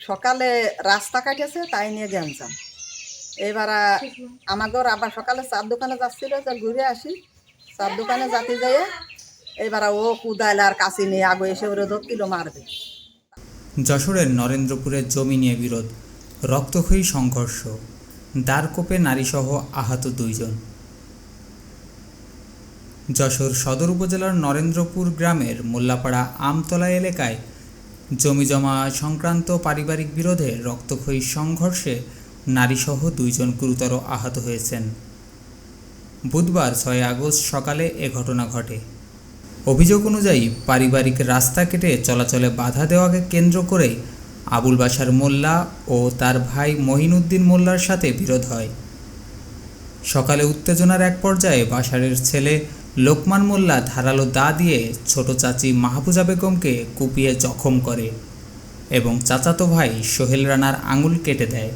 সকালে রাস্তা কাটেছে তাই নিয়ে গেমছাম এবার আমাগর আবার সকালে চার দোকানে যাচ্ছিল ঘুরে আসি। চার দোকানে যাতে যাইয়ে এবার ও কুদাইল আর কাশি নিয়ে আগে এসে ওরে ধরছিল মারবে। যশোরের নরেন্দ্রপুরের জমি নিয়ে বিরোধ, রক্তক্ষয়ী সংঘর্ষ দ্বারকোপে নারীসহ আহত দুইজন। যশোর সদর উপজেলার নরেন্দ্রপুর গ্রামের মোল্লাপাড়া আমতলা এলাকায় জমিজমা সংক্রান্ত পারিবারিক বিরোধে রক্তক্ষয়ী সংঘর্ষে নারীসহ দুইজন গুরুতর আহত হয়েছেন। বুধবার ছয় আগস্ট সকালে এ ঘটনা ঘটে। অভিযোগ অনুযায়ী পারিবারিক রাস্তা কেটে চলাচলে বাধা দেওয়াকে কেন্দ্র করে আবুল বাশার মোল্লা ও তার ভাই মহিনুদ্দিন মোল্লার সাথে বিরোধ হয়। সকালে উত্তেজনার এক পর্যায়ে বাসারের ছেলে লোকমান মোল্লা ধারালো দা দিয়ে ছোট চাচি মাহফুজা বেগমকে কুপিয়ে জখম করে এবং চাচাতো ভাই সোহেল রানার আঙুল কেটে দেয়।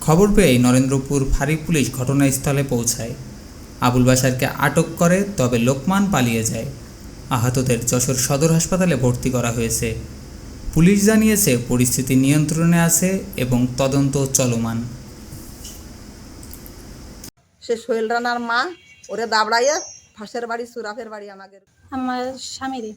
খবর পেয়ে নরেন্দ্রপুর ফাঁড়ি পুলিশ ঘটনাস্থলে পৌঁছায়। আবুল বাশারকে আটক করে তবে লোকমান পালিয়ে যায়। আহতদের যশোর সদর হাসপাতালে ভর্তি করা হয়েছে। পুলিশ জানিয়েছে, পরিস্থিতি নিয়ন্ত্রণে আছে এবং তদন্ত চলমান। সে সোহেল রানার মা ওরে দাবড়াইয়া ফাঁসের বাড়ি সুরাফের বাড়ি আমাদের। আমার স্বামীরে